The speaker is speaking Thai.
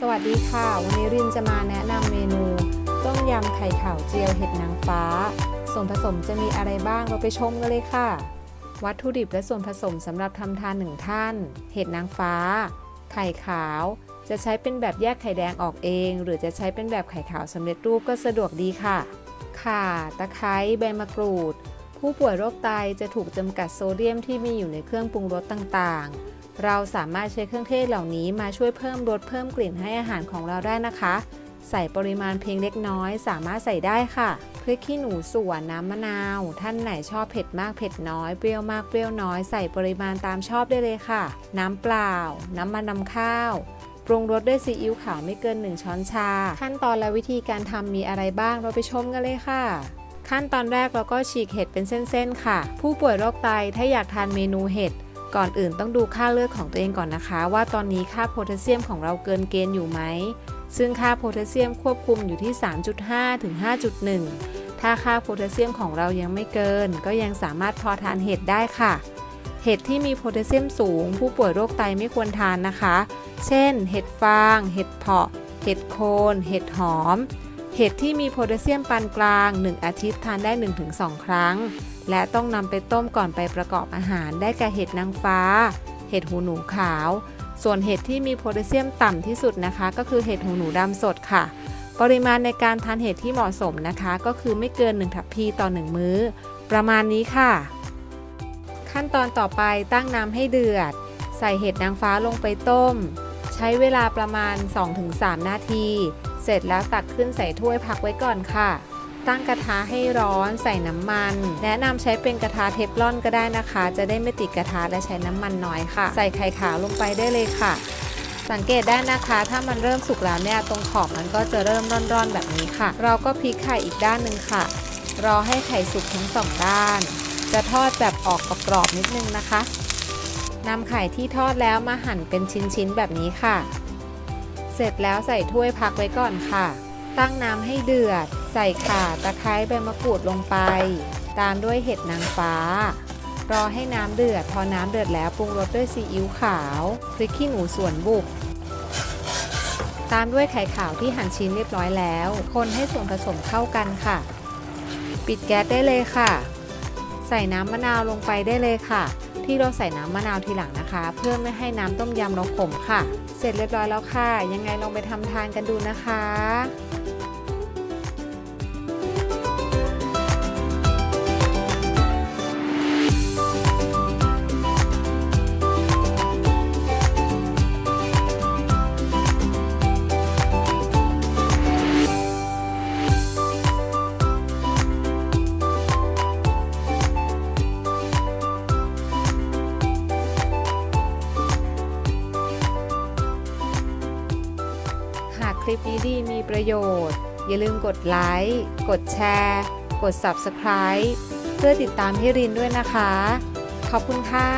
สวัสดีค่ะ วันนี้รินจะมาแนะนำเมนู ต้มยำไข่ขาวเจียวเห็ดนางฟ้า ส่วนผสมจะมีอะไรบ้างเราไปชมกันเลยค่ะ วัตถุดิบและส่วนผสมสำหรับทำทานหนึ่งท่าน เห็ดนางฟ้า ไข่ขาว จะใช้เป็นแบบแยกไข่แดงออกเอง หรือจะใช้เป็นแบบไข่ขาวสำเร็จรูปก็สะดวกดีค่ะ ข่า ตะไคร้ ใบมะกรูด ผู้ป่วยโรคไตจะถูกจำกัดโซเดียมที่มีอยู่ในเครื่องปรุงรสต่างๆ เราสามารถใช้เครื่องเทศเหล่านี้มาช่วยเพิ่มรสเพิ่มกลิ่นให้อาหารของเราได้นะคะ ใส่ปริมาณเพียงเล็กน้อยสามารถใส่ได้ค่ะพริกขี้หนูสวนน้ำมะนาว ท่านไหนชอบเผ็ดมากเผ็ดน้อยเปรี้ยวมากเปรี้ยวน้อยใส่ปริมาณตามชอบได้เลยค่ะ น้ำเปล่า น้ำมันนำข้าวปรุงรสด้วยซีอิ๊วขาวไม่เกิน 1 ช้อนชา ขั้นตอนและวิธีการทำมีอะไรบ้างเราไปชมกันเลยค่ะ ขั้นตอนแรกเราก็ฉีกเห็ดเป็นเส้นๆค่ะ ผู้ป่วยโรคไตถ้าอยากทานเมนูเห็ด ก่อนอื่นต้องดูค่าเลือดของตัวเองก่อนนะคะ ว่าตอนนี้ค่าโพแทสเซียมของเราเกินเกณฑ์อยู่ไหม ซึ่งค่าโพแทสเซียมควบคุมอยู่ที่ 3.5 ถึง 5.1 ถ้าค่าโพแทสเซียมของเรายังไม่เกิน ก็ยังสามารถพอทานเห็ดได้ค่ะ เห็ดที่มีโพแทสเซียมสูง ผู้ป่วยโรคไตไม่ควรทานนะคะ เช่น เห็ดฟาง เห็ดเพาะ เห็ดโคน เห็ดหอม เห็ดที่มีโพแทสเซียมปานกลาง 1 อาทิตย์ทานได้ 1-2 ครั้ง และต้องนำไปต้มก่อนไปประกอบอาหาร ได้แก่เห็ดนางฟ้า เห็ดหูหนูขาว ส่วนเห็ดที่มีโพแทสเซียมต่ำที่สุดนะคะ ก็คือเห็ดหูหนูดำสดค่ะ ปริมาณในการทานเห็ดที่เหมาะสมนะคะ ก็คือไม่เกิน 1 ทัพพีต่อ 1 มื้อ ประมาณนี้ค่ะ ขั้นตอนต่อไปตั้งน้ำให้เดือด ใส่เห็ดนางฟ้าลงไปต้ม ใช้เวลาประมาณ 2-3 นาที เสร็จแล้วตักขึ้นใส่ถ้วยพักไว้ก่อนค่ะ ตั้งกระทะให้ร้อนใส่น้ำมัน แนะนำใช้เป็นกระทะเทฟลอนก็ได้นะคะ จะได้ไม่ติดกระทะและใช้น้ำมันน้อยค่ะ ใส่ไข่ขาวลงไปได้เลยค่ะ สังเกตได้นะคะ ถ้ามันเริ่มสุกแล้วเนี่ยตรงขอบมันก็จะเริ่มร่อนๆแบบนี้ค่ะ เราก็พลิกไข่อีกด้านหนึ่งค่ะ รอให้ไข่สุกทั้งสองด้าน จะทอดแบบออกกรอบๆนิดนึงนะคะนำไข่ที่ทอดแล้วมาหั่นเป็นชิ้นๆแบบนี้ค่ะ เสร็จแล้วใส่ถ้วยพักไว้ก่อนค่ะ ตั้งน้ำให้เดือด ใส่ข่าตะไคร้ใบมะกรูดลงไป ตามด้วยเห็ดนางฟ้า รอให้น้ำเดือด พอน้ำเดือดแล้วปรุงรสด้วยซีอิ๊วขาวพริกขี้หนูสวนบุก ตามด้วยไข่ขาวที่หั่นชิ้นเรียบร้อยแล้ว คนให้ส่วนผสมเข้ากันค่ะ ปิดแก๊สได้เลยค่ะ ใส่น้ำมะนาวลงไปได้เลยค่ะ ที่เราใส่น้ำมะนาวทีหลังนะคะ เพื่อไม่ให้น้ำต้มยำเราขมค่ะ เสร็จเรียบร้อยแล้วค่ะ ยังไงลองไปทำทานกันดูนะคะ ลิปนี้ดีมีประโยชน์ อย่าลืมกดไลค์ กดแชร์ กด Subscribe เพื่อติดตามพี่รินด้วยนะคะ ขอบคุณค่ะ